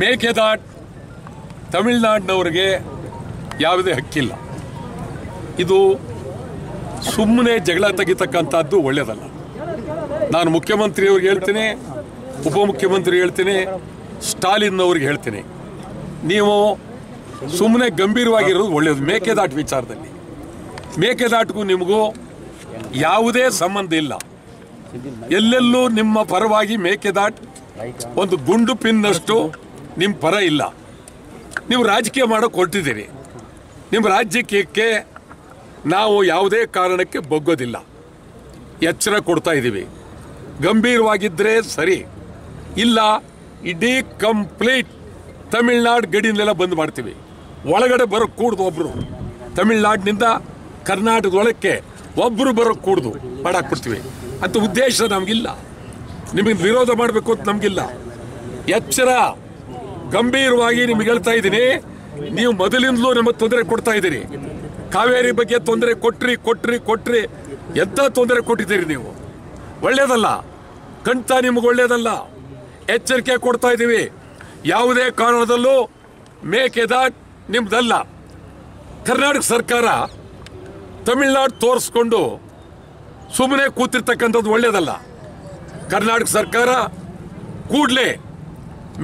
ಮೇಕೆದಾಟ್ ತಮಿಳ್ನಾಡಿನವ್ರಿಗೆ ಯಾವುದೇ ಹಕ್ಕಿಲ್ಲ. ಇದು ಸುಮ್ಮನೆ ಜಗಳ ತೆಗಿತಕ್ಕಂಥದ್ದು ಒಳ್ಳೆಯದಲ್ಲ ನಾನು ಮುಖ್ಯಮಂತ್ರಿಯವ್ರಿಗೆ ಹೇಳ್ತೀನಿ, ಉಪಮುಖ್ಯಮಂತ್ರಿ ಹೇಳ್ತೀನಿ ಸ್ಟಾಲಿನ್ ಅವ್ರಿಗೆ ಹೇಳ್ತೀನಿ. ನೀವು ಸುಮ್ಮನೆ ಗಂಭೀರವಾಗಿರೋದು ಒಳ್ಳೆಯದು ಮೇಕೆದಾಟ್ ವಿಚಾರದಲ್ಲಿ. ಮೇಕೆದಾಟಿಗೂ ನಿಮಗೂ ಯಾವುದೇ ಸಂಬಂಧ ಇಲ್ಲ. ಎಲ್ಲೆಲ್ಲೂ ನಿಮ್ಮ ಪರವಾಗಿ ಮೇಕೆದಾಟ್ ಒಂದು ಗುಂಡು ಪಿನ್ನಷ್ಟು ನಿಮ್ಮ ಪರ ಇಲ್ಲ. ನೀವು ರಾಜಕೀಯ ಮಾಡೋಕೆ ಹೊರಟಿದ್ದೀರಿ. ನಿಮ್ಮ ರಾಜಕೀಯಕ್ಕೆ ನಾವು ಯಾವುದೇ ಕಾರಣಕ್ಕೆ ಬಗ್ಗೋದಿಲ್ಲ. ಎಚ್ಚರ ಕೊಡ್ತಾ ಇದ್ದೀವಿ. ಗಂಭೀರವಾಗಿದ್ದರೆ ಸರಿ. ಇಲ್ಲ, ಇಡೀ ಕಂಪ್ಲೀಟ್ ತಮಿಳ್ನಾಡು ಗಡಿನೆಲ್ಲ ಬಂದ್ ಮಾಡ್ತೀವಿ. ಒಳಗಡೆ ಬರೋ ಕೂಡ್ದು ಒಬ್ಬರು ತಮಿಳ್ನಾಡಿನಿಂದ ಕರ್ನಾಟಕದೊಳಕ್ಕೆ ಒಬ್ಬರು ಬರೋಕ್ಕೆ ಕೂಡ್ದು ಮಾಡಾಕ್ಬಿಡ್ತೀವಿ ಅಂತ ಉದ್ದೇಶ ನಮಗಿಲ್ಲ. ನಿಮಗೆ ವಿರೋಧ ಮಾಡಬೇಕು ಅಂತ ನಮಗಿಲ್ಲ. ಎಚ್ಚರ, ಗಂಭೀರವಾಗಿ ನಿಮ್ಗೆ ಹೇಳ್ತಾ ಇದ್ದೀನಿ. ನೀವು ಮೊದಲಿಂದಲೂ ನಮಗೆ ತೊಂದರೆ ಕೊಡ್ತಾ ಇದ್ದೀರಿ. ಕಾವೇರಿ ಬಗ್ಗೆ ತೊಂದರೆ ಕೊಟ್ರಿ ಕೊಟ್ರಿ ಕೊಟ್ರಿ. ಎಂತ ತೊಂದರೆ ಕೊಟ್ಟಿದ್ದೀರಿ ನೀವು? ಒಳ್ಳೇದಲ್ಲ. ಕಂಠ ನಿಮ್ಗೆ ಒಳ್ಳೇದಲ್ಲ. ಎಚ್ಚರಿಕೆ ಕೊಡ್ತಾ ಇದ್ದೀವಿ. ಯಾವುದೇ ಕಾರಣದಲ್ಲೂ ಮೇಕೆದಾಟ್ ನಿಮ್ದಲ್ಲ. ಕರ್ನಾಟಕ ಸರ್ಕಾರ ತಮಿಳ್ನಾಡು ತೋರಿಸ್ಕೊಂಡು ಸುಮ್ಮನೆ ಕೂತಿರ್ತಕ್ಕಂಥದ್ದು ಒಳ್ಳೇದಲ್ಲ. ಕರ್ನಾಟಕ ಸರ್ಕಾರ ಕೂಡಲೇ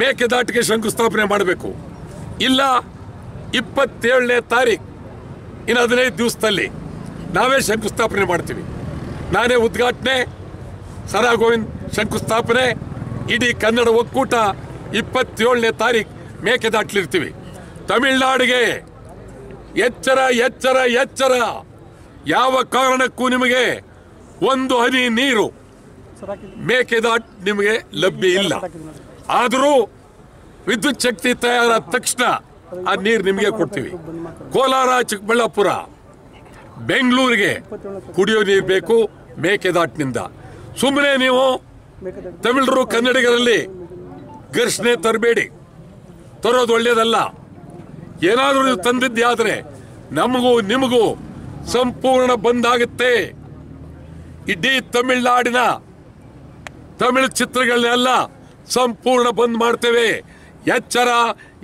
ಮೇಕೆದಾಟಿಗೆ ಶಂಕುಸ್ಥಾಪನೆ ಮಾಡಬೇಕು. ಇಲ್ಲ, ಇಪ್ಪತ್ತೇಳನೇ ತಾರೀಕು ಇನ್ನು ಹದಿನೈದು ದಿವಸದಲ್ಲಿ ನಾವೇ ಶಂಕುಸ್ಥಾಪನೆ ಮಾಡ್ತೀವಿ. ನಾನೇ ಉದ್ಘಾಟನೆ ಸರಾ ಗೋವಿಂದ್ ಶಂಕುಸ್ಥಾಪನೆ, ಇಡೀ ಕನ್ನಡ ಒಕ್ಕೂಟ ಇಪ್ಪತ್ತೇಳನೇ ತಾರೀಕು ಮೇಕೆದಾಟ್ಲಿರ್ತೀವಿ ತಮಿಳ್ನಾಡಿಗೆ ಎಚ್ಚರ ಎಚ್ಚರ ಎಚ್ಚರ. ಯಾವ ಕಾರಣಕ್ಕೂ ನಿಮಗೆ ಒಂದು ಹನಿ ನೀರು ಮೇಕೆದಾಟ್ ನಿಮಗೆ ಲಭ್ಯ ಇಲ್ಲ. ಆದರೂ ವಿದ್ಯುತ್ ಶಕ್ತಿ ತಯಾರಾದ ತಕ್ಷಣ ಆ ನೀರು ನಿಮಗೆ ಕೊಡ್ತೀವಿ. ಕೋಲಾರ, ಚಿಕ್ಕಬಳ್ಳಾಪುರ, ಬೆಂಗಳೂರಿಗೆ ಕುಡಿಯೋ ನೀರು ಬೇಕು ಮೇಕೆದಾಟ್ನಿಂದ. ಸುಮ್ಮನೆ ನೀವು ತಮಿಳರು ಕನ್ನಡಿಗರಲ್ಲಿ ಘರ್ಷಣೆ ತರಬೇಡಿ. ತರೋದು ಒಳ್ಳೇದಲ್ಲ. ಏನಾದರೂ ನೀವು ತಂದಿದ್ದೆ ಆದರೆ ನಮಗೂ ನಿಮಗೂ ಸಂಪೂರ್ಣ ಬಂದಾಗುತ್ತೆ. ಇಡೀ ತಮಿಳ್ನಾಡಿನ ತಮಿಳು ಚಿತ್ರಗಳನ್ನೆಲ್ಲ ಸಂಪೂರ್ಣ ಬಂದ್ ಮಾಡ್ತೇವೆ. ಎಚ್ಚರ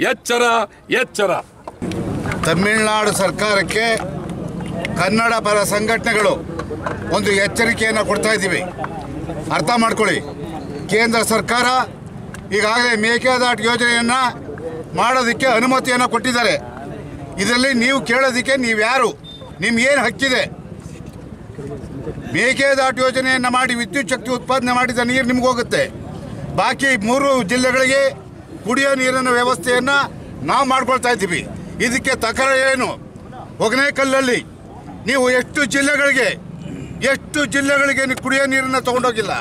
ಎಚ್ಚರ ಎಚ್ಚರ. ತಮಿಳುನಾಡು ಸರ್ಕಾರಕ್ಕೆ ಕನ್ನಡ ಪರ ಸಂಘಟನೆಗಳು ಒಂದು ಎಚ್ಚರಿಕೆಯನ್ನು ಕೊಡ್ತಾ ಇದ್ದೀವಿ. ಅರ್ಥ ಮಾಡ್ಕೊಳ್ಳಿ. ಕೇಂದ್ರ ಸರ್ಕಾರ ಈಗಾಗಲೇ ಮೇಕೆದಾಟು ಯೋಜನೆಯನ್ನು ಮಾಡೋದಕ್ಕೆ ಅನುಮತಿಯನ್ನು ಕೊಟ್ಟಿದ್ದಾರೆ. ಇದರಲ್ಲಿ ನೀವು ಕೇಳೋದಕ್ಕೆ ನೀವು ಯಾರು ನಿಮ್ಗೇನು ಹಕ್ಕಿದೆ? ಮೇಕೆದಾಟು ಯೋಜನೆಯನ್ನು ಮಾಡಿ ವಿದ್ಯುತ್ ಶಕ್ತಿ ಉತ್ಪಾದನೆ ಮಾಡಿದ ನೀರು ನಿಮ್ಗೆ ಹೋಗುತ್ತೆ. ಬಾಕಿ ಮೂರು ಜಿಲ್ಲೆಗಳಿಗೆ ಕುಡಿಯೋ ನೀರಿನ ವ್ಯವಸ್ಥೆಯನ್ನು ನಾವು ಮಾಡ್ಕೊಳ್ತಾ ಇದ್ದೀವಿ. ಇದಕ್ಕೆ ತಕರ ಏನು? ಹೊಗನೇಕಲ್ಲಲ್ಲಿ ನೀವು ಎಷ್ಟು ಜಿಲ್ಲೆಗಳಿಗೆ ಎಷ್ಟು ಜಿಲ್ಲೆಗಳಿಗೆ ಕುಡಿಯೋ ನೀರನ್ನು ತಗೊಂಡೋಗಿಲ್ಲ?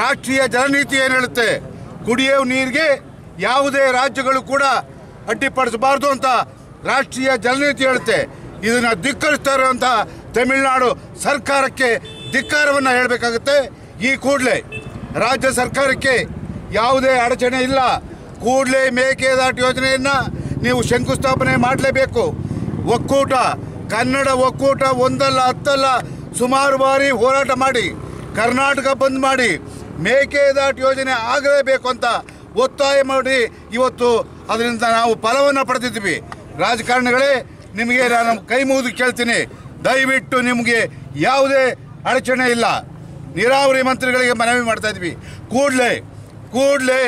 ರಾಷ್ಟ್ರೀಯ ಜಲನೀತಿ ಏನು ಹೇಳುತ್ತೆ? ಕುಡಿಯೋ ನೀರಿಗೆ ಯಾವುದೇ ರಾಜ್ಯಗಳು ಕೂಡ ಅಡ್ಡಿಪಡಿಸಬಾರ್ದು ಅಂತ ರಾಷ್ಟ್ರೀಯ ಜಲನೀತಿ ಹೇಳುತ್ತೆ. ಇದನ್ನ ಧಿಕ್ಕರಿಸ್ತಾ ಇರುವಂಥ ತಮಿಳುನಾಡು ಸರ್ಕಾರಕ್ಕೆ ಧಿಕ್ಕಾರವನ್ನು ಹೇಳಬೇಕಾಗುತ್ತೆ. ಈ ಕೂಡಲೇ ರಾಜ್ಯ ಸರ್ಕಾರಕ್ಕೆ ಯಾವುದೇ ಅಡಚಣೆ ಇಲ್ಲ. ಕೂಡಲೇ ಮೇಕೆದಾಟು ಯೋಜನೆಯನ್ನು ನೀವು ಶಂಕುಸ್ಥಾಪನೆ ಮಾಡಲೇಬೇಕು. ಒಕ್ಕೂಟ, ಕನ್ನಡ ಒಕ್ಕೂಟ ಒಂದಲ್ಲ, ಹತ್ತಲ್ಲ ಸುಮಾರು ಬಾರಿ ಹೋರಾಟ ಮಾಡಿ, ಕರ್ನಾಟಕ ಬಂದ್ ಮಾಡಿ ಮೇಕೆದಾಟು ಯೋಜನೆ ಆಗಲೇಬೇಕು ಅಂತ ಒತ್ತಾಯ ಮಾಡಿ ಇವತ್ತು ಅದರಿಂದ ನಾವು ಫಲವನ್ನು ಪಡೆದಿದ್ವಿ ರಾಜಕಾರಣಿಗಳೇ ನಿಮಗೆ ನಾನು ಕೈ ಮುಗಿದು ಕೇಳ್ತೀನಿ. ದಯವಿಟ್ಟು ನಿಮಗೆ ಯಾವುದೇ ಅಡಚಣೆ ಇಲ್ಲ. ನೀರಾವರಿ ಮಂತ್ರಿಗಳಿಗೆ ಮನವಿ ಮಾಡ್ತಾ ಇದ್ವಿ. ಕೂಡಲೇ ಕೂಡಲೇ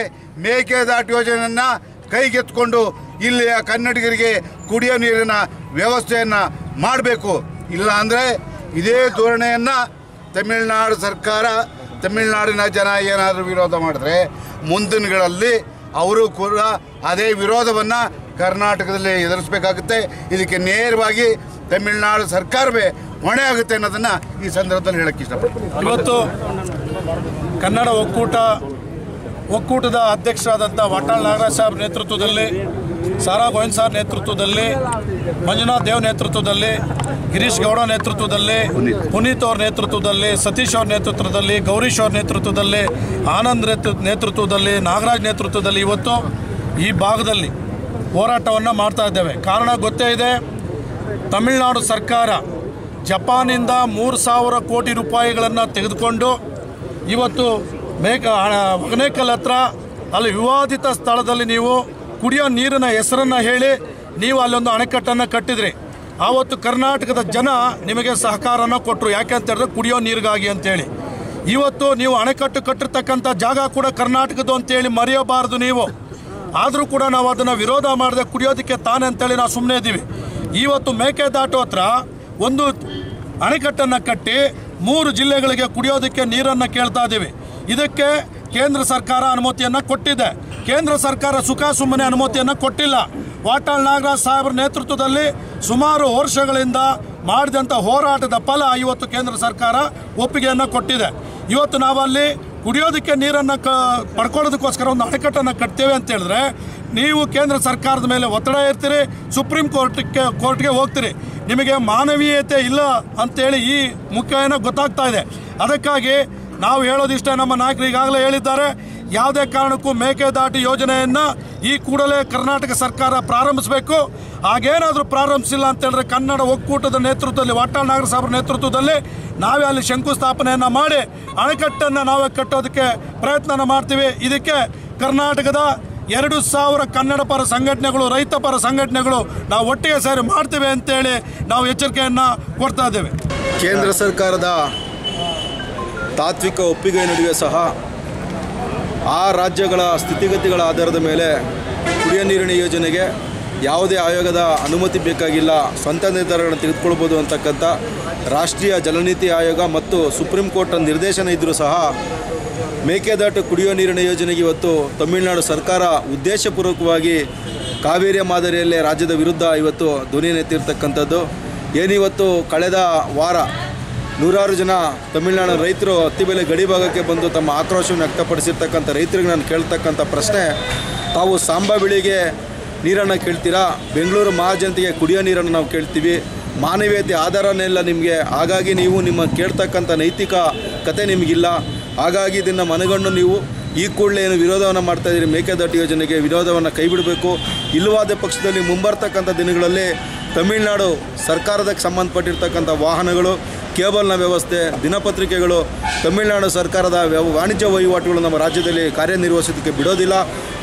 ಮೇಕೆದಾಟು ಯೋಜನೆಯನ್ನು ಕೈಗೆತ್ಕೊಂಡು ಇಲ್ಲಿಯ ಕನ್ನಡಿಗರಿಗೆ ಕುಡಿಯೋ ನೀರಿನ ವ್ಯವಸ್ಥೆಯನ್ನು ಮಾಡಬೇಕು. ಇಲ್ಲ ಅಂದರೆ ಇದೇ ಧೋರಣೆಯನ್ನು ತಮಿಳುನಾಡು ಸರ್ಕಾರ, ತಮಿಳುನಾಡಿನ ಜನ ಏನಾದರೂ ವಿರೋಧ ಮಾಡಿದ್ರೆ ಮುಂದಿನಗಳಲ್ಲಿ ಅವರು ಕೂಡ ಅದೇ ವಿರೋಧವನ್ನು ಕರ್ನಾಟಕದಲ್ಲಿ ಎದುರಿಸಬೇಕಾಗುತ್ತೆ. ಇದಕ್ಕೆ ನೇರವಾಗಿ ತಮಿಳುನಾಡು ಸರ್ಕಾರವೇ ಹೊಣೆ ಆಗುತ್ತೆ ಅನ್ನೋದನ್ನು ಈ ಸಂದರ್ಭದಲ್ಲಿ ಹೇಳಕ್ಕೆ ಇಷ್ಟಪಡ್ತೀನಿ. ಇವತ್ತು ಕನ್ನಡ ಒಕ್ಕೂಟ, ಒಕ್ಕೂಟದ ಅಧ್ಯಕ್ಷರಾದಂಥ ವಾಟಾಳ್ ನಾಗರಾಜ್ ಸಾಹೇಬ್ ನೇತೃತ್ವದಲ್ಲಿ ಸಾರಾ ಗೋವಿಂದ್ ಸಾರ್ ನೇತೃತ್ವದಲ್ಲಿ, ಮಂಜುನಾಥ್ ದೇವ್ ನೇತೃತ್ವದಲ್ಲಿ, ಗಿರೀಶ್ ಗೌಡ ನೇತೃತ್ವದಲ್ಲಿ, ಪುನೀತ್ ಅವ್ರ ನೇತೃತ್ವದಲ್ಲಿ, ಸತೀಶ್ ಅವ್ರ ನೇತೃತ್ವದಲ್ಲಿ, ಗೌರೀಶ್ ಅವ್ರ ನೇತೃತ್ವದಲ್ಲಿ, ಆನಂದ್ ನೇತೃ ನೇತೃತ್ವದಲ್ಲಿ, ನಾಗರಾಜ್ ನೇತೃತ್ವದಲ್ಲಿ ಇವತ್ತು ಈ ಭಾಗದಲ್ಲಿ ಹೋರಾಟವನ್ನು ಮಾಡ್ತಾ ಇದ್ದೇವೆ. ಕಾರಣ ಗೊತ್ತೇ ಇದೆ, ತಮಿಳುನಾಡು ಸರ್ಕಾರ ಜಪಾನಿಂದ ಮೂರು ಸಾವಿರ ಕೋಟಿ ರೂಪಾಯಿಗಳನ್ನು ತೆಗೆದುಕೊಂಡು ಇವತ್ತು ಮೇಕ ಹೊಗನೇಕಲ್ ಹತ್ರ ಅಲ್ಲಿ ವಿವಾದಿತ ಸ್ಥಳದಲ್ಲಿ ನೀವು ಕುಡಿಯೋ ನೀರಿನ ಹೆಸರನ್ನು ಹೇಳಿ ನೀವು ಅಲ್ಲೊಂದು ಅಣೆಕಟ್ಟನ್ನು ಕಟ್ಟಿದ್ರಿ. ಆವತ್ತು ಕರ್ನಾಟಕದ ಜನ ನಿಮಗೆ ಸಹಕಾರನ ಕೊಟ್ಟರು ಯಾಕೆ ಅಂತ ಹೇಳಿದ್ರೆ ಕುಡಿಯೋ ನೀರಿಗಾಗಿ ಅಂತೇಳಿ ಇವತ್ತು ನೀವು ಅಣೆಕಟ್ಟು ಕಟ್ಟಿರ್ತಕ್ಕಂಥ ಜಾಗ ಕೂಡ ಕರ್ನಾಟಕದ್ದು ಅಂತೇಳಿ ಮರೆಯಬಾರದು ನೀವು. ಆದರೂ ಕೂಡ ನಾವು ಅದನ್ನು ವಿರೋಧ ಮಾಡದೆ ಕುಡಿಯೋದಕ್ಕೆ ತಾನೆ ಅಂತೇಳಿ ನಾವು ಸುಮ್ಮನೆ ಇದ್ದೀವಿ. ಇವತ್ತು ಮೇಕೆದಾಟು ಹತ್ರ ಒಂದು ಅಣೆಕಟ್ಟನ್ನು ಕಟ್ಟಿ ಮೂರು ಜಿಲ್ಲೆಗಳಿಗೆ ಕುಡಿಯೋದಕ್ಕೆ ನೀರನ್ನು ಕೇಳ್ತಾ ಇದ್ದೀವಿ. ಇದಕ್ಕೆ ಕೇಂದ್ರ ಸರ್ಕಾರ ಅನುಮತಿಯನ್ನು ಕೊಟ್ಟಿದೆ. ಕೇಂದ್ರ ಸರ್ಕಾರ ಸುಖ ಸುಮ್ಮನೆ ಅನುಮತಿಯನ್ನು ಕೊಟ್ಟಿಲ್ಲ. ವಾಟಾಳ್ ನಾಗರಾಜ್ ಸಾಹೇಬ್ರ ನೇತೃತ್ವದಲ್ಲಿ ಸುಮಾರು ವರ್ಷಗಳಿಂದ ಮಾಡಿದಂಥ ಹೋರಾಟದ ಫಲ ಇವತ್ತು ಕೇಂದ್ರ ಸರ್ಕಾರ ಒಪ್ಪಿಗೆಯನ್ನು ಕೊಟ್ಟಿದೆ. ಇವತ್ತು ನಾವಲ್ಲಿ ಕುಡಿಯೋದಕ್ಕೆ ನೀರನ್ನು ಕ, ಪಡ್ಕೊಳ್ಳೋದಕ್ಕೋಸ್ಕರ ಒಂದು ಅಣೆಕಟ್ಟನ್ನು ಕಟ್ತೇವೆ ಅಂತ ಹೇಳಿದ್ರೆ, ನೀವು ಕೇಂದ್ರ ಸರ್ಕಾರದ ಮೇಲೆ ಒತ್ತಡ ಇರ್ತೀರಿ ಸುಪ್ರೀಂ ಕೋರ್ಟ್ಗೆ ಕೋರ್ಟ್ಗೆ ಹೋಗ್ತೀರಿ. ನಿಮಗೆ ಮಾನವೀಯತೆ ಇಲ್ಲ ಅಂತೇಳಿ ಈ ಮುಖ್ಯ ಏನೋ ಗೊತ್ತಾಗ್ತಾ ಇದೆ. ಅದಕ್ಕಾಗಿ ನಾವು ಹೇಳೋದಿಷ್ಟೇ ನಮ್ಮ ನಾಯಕರು ಈಗಾಗಲೇ ಹೇಳಿದ್ದಾರೆ. ಯಾವುದೇ ಕಾರಣಕ್ಕೂ ಮೇಕೆದಾಟು ಯೋಜನೆಯನ್ನು ಈ ಕೂಡಲೇ ಕರ್ನಾಟಕ ಸರ್ಕಾರ ಪ್ರಾರಂಭಿಸಬೇಕು. ಹಾಗೇನಾದರೂ ಪ್ರಾರಂಭಿಸಿಲ್ಲ ಅಂತ ಹೇಳಿದ್ರೆ ಕನ್ನಡ ಒಕ್ಕೂಟದ ನೇತೃತ್ವದಲ್ಲಿ, ವಾಟಾಳ್ ನಾಗರ ಸಾಹೇಬ್ರ ನೇತೃತ್ವದಲ್ಲಿ ನಾವೇ ಅಲ್ಲಿ ಶಂಕುಸ್ಥಾಪನೆಯನ್ನು ಮಾಡಿ ಅಣೆಕಟ್ಟನ್ನು ನಾವೇ ಕಟ್ಟೋದಕ್ಕೆ ಪ್ರಯತ್ನ ಮಾಡ್ತೀವಿ. ಇದಕ್ಕೆ ಕರ್ನಾಟಕದ ಎರಡು ಸಾವಿರ ಕನ್ನಡ ಪರ ಸಂಘಟನೆಗಳು, ರೈತ ಪರ ಸಂಘಟನೆಗಳು ನಾವು ಒಟ್ಟಿಗೆ ಸೇರಿ ಮಾಡ್ತೇವೆ ಅಂತೇಳಿ ನಾವು ಎಚ್ಚರಿಕೆಯನ್ನು ಕೊಡ್ತಾ ಇದ್ದೇವೆ. ಕೇಂದ್ರ ಸರ್ಕಾರದ ತಾತ್ವಿಕ ಒಪ್ಪಿಗೆ ನಡುವೆ ಸಹ ಆ ರಾಜ್ಯಗಳ ಸ್ಥಿತಿಗತಿಗಳ ಆಧಾರದ ಮೇಲೆ ಕುಡಿಯ ನೀರಿನ ಯೋಜನೆಗೆ ಯಾವುದೇ ಆಯೋಗದ ಅನುಮತಿ ಬೇಕಾಗಿಲ್ಲ, ಸ್ವಂತ ನಿರ್ಧಾರಗಳನ್ನು ತೆಗೆದುಕೊಳ್ಬೋದು ಅಂತಕ್ಕಂಥ ರಾಷ್ಟ್ರೀಯ ಜಲನೀತಿ ಆಯೋಗ ಮತ್ತು ಸುಪ್ರೀಂ ಕೋರ್ಟ್ನ ನಿರ್ದೇಶನ ಇದ್ದರೂ ಸಹ ಮೇಕೆದಾಟು ಕುಡಿಯುವ ನೀರಿನ ಯೋಜನೆಗೆ ಇವತ್ತು ತಮಿಳುನಾಡು ಸರ್ಕಾರ ಉದ್ದೇಶಪೂರ್ವಕವಾಗಿ ಕಾವೇರಿಯ ಮಾದರಿಯಲ್ಲೇ ರಾಜ್ಯದ ವಿರುದ್ಧ ಇವತ್ತು ಧ್ವನಿಯನ್ನೆತ್ತಿರ್ತಕ್ಕಂಥದ್ದು ಏನಿವತ್ತು ಕಳೆದ ವಾರ ನೂರಾರು ಜನ ತಮಿಳುನಾಡು ರೈತರು ಹತ್ತಿ ಬೆಲೆ ಗಡಿ ಭಾಗಕ್ಕೆ ಬಂದು ತಮ್ಮ ಆಕ್ರೋಶವನ್ನು ವ್ಯಕ್ತಪಡಿಸಿರ್ತಕ್ಕಂಥ ರೈತರಿಗೆ ನಾನು ಕೇಳ್ತಕ್ಕಂಥ ಪ್ರಶ್ನೆ, ತಾವು ಸಾಂಬಾ ಬೆಳೆಗೆ ನೀರನ್ನು ಕೇಳ್ತೀರಾ? ಬೆಂಗಳೂರು ಮಹಾಜನತೆಗೆ ಕುಡಿಯೋ ನೀರನ್ನು ನಾವು ಕೇಳ್ತೀವಿ. ಮಾನವೀಯತೆ ಆಧಾರನೆಲ್ಲ ನಿಮಗೆ, ಹಾಗಾಗಿ ನೀವು ನಿಮ್ಮ ಕೇಳ್ತಕ್ಕಂಥ ನೈತಿಕ ಕತೆ ನಿಮಗಿಲ್ಲ. ಹಾಗಾಗಿ ಇದನ್ನು ಮನಗಂಡು ನೀವು ಈ ಕೂಡಲೇ ಏನು ವಿರೋಧವನ್ನು ಮಾಡ್ತಾ ಇದ್ದೀರಿ? ಮೇಕೆದಾಟು ಯೋಜನೆಗೆ ವಿರೋಧವನ್ನು ಕೈಬಿಡಬೇಕು. ಇಲ್ಲವಾದ ಪಕ್ಷದಲ್ಲಿ ಮುಂಬರ್ತಕ್ಕಂಥ ದಿನಗಳಲ್ಲಿ ತಮಿಳುನಾಡು ಸರ್ಕಾರದಕ್ಕೆ ಸಂಬಂಧಪಟ್ಟಿರ್ತಕ್ಕಂಥ ವಾಹನಗಳು ಕೇಬಲ್ನ ವ್ಯವಸ್ಥೆ, ದಿನಪತ್ರಿಕೆಗಳು, ತಮಿಳುನಾಡು ಸರ್ಕಾರದ ವ್ಯವ, ವಾಣಿಜ್ಯ ವಹಿವಾಟುಗಳು ನಮ್ಮ ರಾಜ್ಯದಲ್ಲಿ ಕಾರ್ಯನಿರ್ವಹಿಸೋದಕ್ಕೆ ಬಿಡೋದಿಲ್ಲ.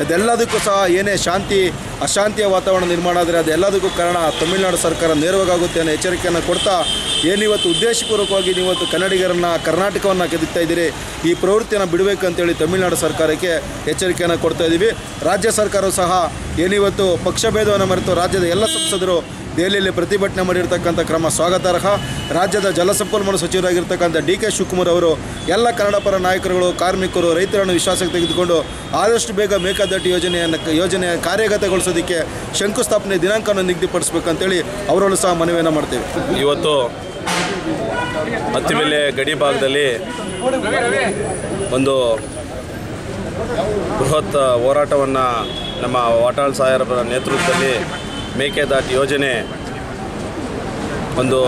ಅದೆಲ್ಲದಕ್ಕೂ ಸಹ ಏನೇ ಶಾಂತಿ, ಅಶಾಂತಿಯ ವಾತಾವರಣ ನಿರ್ಮಾಣ ಆದರೆ ಅದೆಲ್ಲದಕ್ಕೂ ಕಾರಣ ತಮಿಳುನಾಡು ಸರ್ಕಾರ ನೇರವಾಗುತ್ತೆ ಅನ್ನೋ ಎಚ್ಚರಿಕೆಯನ್ನು ಕೊಡ್ತಾ, ಏನಿವತ್ತು ಉದ್ದೇಶಪೂರ್ವಕವಾಗಿ ನೀವತ್ತು ಕನ್ನಡಿಗರನ್ನು, ಕರ್ನಾಟಕವನ್ನು ಕೆದಕ್ತಾ ಇದ್ದೀರಿ, ಈ ಪ್ರವೃತ್ತಿಯನ್ನು ಬಿಡಬೇಕು ಅಂತೇಳಿ ತಮಿಳುನಾಡು ಸರ್ಕಾರಕ್ಕೆ ಎಚ್ಚರಿಕೆಯನ್ನು ಕೊಡ್ತಾ ಇದ್ದೀವಿ. ರಾಜ್ಯ ಸರ್ಕಾರವು ಸಹ ಏನಿವತ್ತು ಪಕ್ಷಭೇದವನ್ನು ಮರೆತು ರಾಜ್ಯದ ಎಲ್ಲ ಸಂಸದರು ದೆಹಲಿಯಲ್ಲಿ ಪ್ರತಿಭಟನೆ ಮಾಡಿರ್ತಕ್ಕಂಥ ಕ್ರಮ ಸ್ವಾಗತಾರ್ಹ. ರಾಜ್ಯದ ಜಲಸಂಪನ್ಮೂಲ ಸಚಿವರಾಗಿರ್ತಕ್ಕಂಥ ಡಿ ಕೆ ಶಿವಕುಮಾರ್ ಅವರು ಎಲ್ಲ ಕನ್ನಡ ಪರ ನಾಯಕರುಗಳು, ಕಾರ್ಮಿಕರು, ರೈತರನ್ನು ವಿಶ್ವಾಸಕ್ಕೆ ತೆಗೆದುಕೊಂಡು ಆದಷ್ಟು ಬೇಗ ಮೇಕಾದಟ್ಟಿ ಯೋಜನೆಯನ್ನು ಯೋಜನೆ ಕಾರ್ಯಗತಗೊಳಿಸೋದಕ್ಕೆ ಶಂಕುಸ್ಥಾಪನೆ ದಿನಾಂಕವನ್ನು ನಿಗದಿಪಡಿಸಬೇಕಂತೇಳಿ ಅವರಲ್ಲೂ ಸಹ ಮನವಿಯನ್ನು ಮಾಡ್ತೇವೆ. ಇವತ್ತು ಹತ್ತಿಬೆಲೆ ಗಡಿ ಭಾಗದಲ್ಲಿ ಒಂದು ಬೃಹತ್ ಹೋರಾಟವನ್ನು ನಮ್ಮ ವಾಟಾಳ್ ಸಾಹೇಬರ ನೇತೃತ್ವದಲ್ಲಿ ಮೇಕೆದಾಟು ಯೋಜನೆ ಒಂದು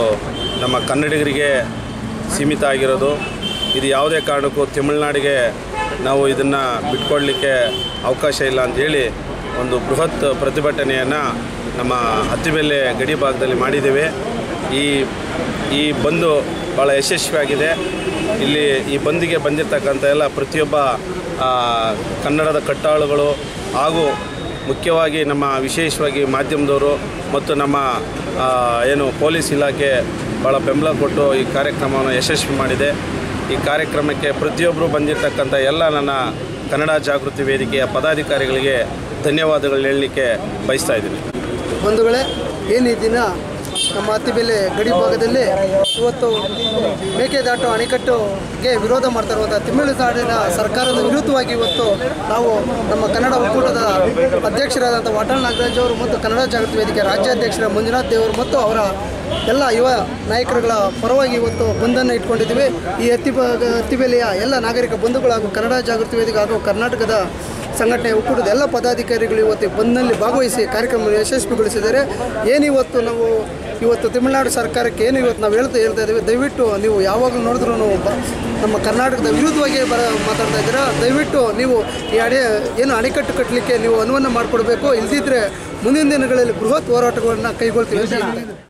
ನಮ್ಮ ಕನ್ನಡಿಗರಿಗೆ ಸೀಮಿತ ಆಗಿರೋದು. ಇದು ಯಾವುದೇ ಕಾರಣಕ್ಕೂ ತಮಿಳುನಾಡಿಗೆ ನಾವು ಇದನ್ನು ಬಿಟ್ಕೊಳ್ಳಲಿಕ್ಕೆ ಅವಕಾಶ ಇಲ್ಲ ಅಂಥೇಳಿ ಒಂದು ಬೃಹತ್ ಪ್ರತಿಭಟನೆಯನ್ನು ನಮ್ಮ ಹತ್ತಿಬೆಲೆ ಗಡಿ ಭಾಗದಲ್ಲಿ ಮಾಡಿದ್ದೇವೆ. ಈ ಈ ಬಂದು ಭಾಳ ಯಶಸ್ವಿಯಾಗಿದೆ. ಇಲ್ಲಿ ಈ ಬಂದಿಗೆ ಬಂದಿರತಕ್ಕಂಥ ಎಲ್ಲ ಪ್ರತಿಯೊಬ್ಬ ಕನ್ನಡದ ಕಟ್ಟಾಳುಗಳು ಹಾಗೂ ಮುಖ್ಯವಾಗಿ ನಮ್ಮ ವಿಶೇಷವಾಗಿ ಮಾಧ್ಯಮದವರು ಮತ್ತು ನಮ್ಮ ಏನು ಪೊಲೀಸ್ ಇಲಾಖೆ ಭಾಳ ಬೆಂಬಲ ಕೊಟ್ಟು ಈ ಕಾರ್ಯಕ್ರಮವನ್ನು ಯಶಸ್ವಿ ಮಾಡಿದೆ. ಈ ಕಾರ್ಯಕ್ರಮಕ್ಕೆ ಪ್ರತಿಯೊಬ್ಬರು ಬಂದಿರತಕ್ಕಂಥ ಎಲ್ಲ ನನ್ನ ಕನ್ನಡ ಜಾಗೃತಿ ವೇದಿಕೆಯ ಪದಾಧಿಕಾರಿಗಳಿಗೆ ಧನ್ಯವಾದಗಳು ಹೇಳಲಿಕ್ಕೆ ಬಯಸ್ತಾ ಇದ್ದೀನಿ. ಬಂಧುಗಳೇ ಏನಿದ್ದೀನ ನಮ್ಮ ಅತ್ತಿಬೆಲೆ ಗಡಿ ಭಾಗದಲ್ಲಿ ಇವತ್ತು ಮೇಕೆದಾಟು ಅಣೆಕಟ್ಟುಗೆ ವಿರೋಧ ಮಾಡ್ತಾ ಇರುವಂಥ ತಮಿಳುನಾಡಿನ ಸರ್ಕಾರದ ವಿರುದ್ಧವಾಗಿ ಇವತ್ತು ನಾವು ನಮ್ಮ ಕನ್ನಡ ಒಕ್ಕೂಟದ ಅಧ್ಯಕ್ಷರಾದಂಥ ವಾಟಾಳ್ ನಾಗರಾಜ್ ಅವರು ಮತ್ತು ಕನ್ನಡ ಜಾಗೃತಿ ವೇದಿಕೆ ರಾಜ್ಯಾಧ್ಯಕ್ಷರ ಮಂಜುನಾಥ್ ದೇವರು ಮತ್ತು ಅವರ ಎಲ್ಲ ಯುವ ನಾಯಕರುಗಳ ಪರವಾಗಿ ಇವತ್ತು ಬಂದನ್ನು ಇಟ್ಕೊಂಡಿದ್ದೀವಿ. ಈ ಅತ್ತಿ ಅತ್ತಿಬೆಲೆಯ ಎಲ್ಲ ನಾಗರಿಕ ಬಂಧುಗಳು ಹಾಗೂ ಕನ್ನಡ ಜಾಗೃತಿ ವೇದಿಕೆ ಹಾಗೂ ಕರ್ನಾಟಕದ ಸಂಘಟನೆ ಒಕ್ಕೂಟದ ಎಲ್ಲ ಪದಾಧಿಕಾರಿಗಳು ಇವತ್ತು ಬಂದ್ನಲ್ಲಿ ಭಾಗವಹಿಸಿ ಕಾರ್ಯಕ್ರಮ ಯಶಸ್ವಿಗೊಳಿಸಿದ್ದಾರೆ. ಏನಿವತ್ತು ನಾವು ಇವತ್ತು ತಮಿಳುನಾಡು ಸರ್ಕಾರಕ್ಕೆ ಏನು ಇವತ್ತು ನಾವು ಹೇಳ್ತಾ ಹೇಳ್ತಾ ಇದ್ದೀವಿ, ದಯವಿಟ್ಟು ನೀವು ಯಾವಾಗಲೂ ನೋಡಿದ್ರು ನಮ್ಮ ಕರ್ನಾಟಕದ ವಿರುದ್ಧವಾಗಿ ಬರ, ಮಾತಾಡ್ತಾ ಇದ್ದೀರಾ ದಯವಿಟ್ಟು ನೀವು ಈ ಅಡೆ, ಏನು ಅಣೆಕಟ್ಟು ಕಟ್ಟಲಿಕ್ಕೆ ನೀವು ಅನುವನ್ನು ಮಾಡಿಕೊಡ್ಬೇಕು, ಇಲ್ದಿದ್ರೆ ಮುಂದಿನ ದಿನಗಳಲ್ಲಿ ಬೃಹತ್ ಹೋರಾಟಗಳನ್ನು ಕೈಗೊಳ್ತೀವಿ.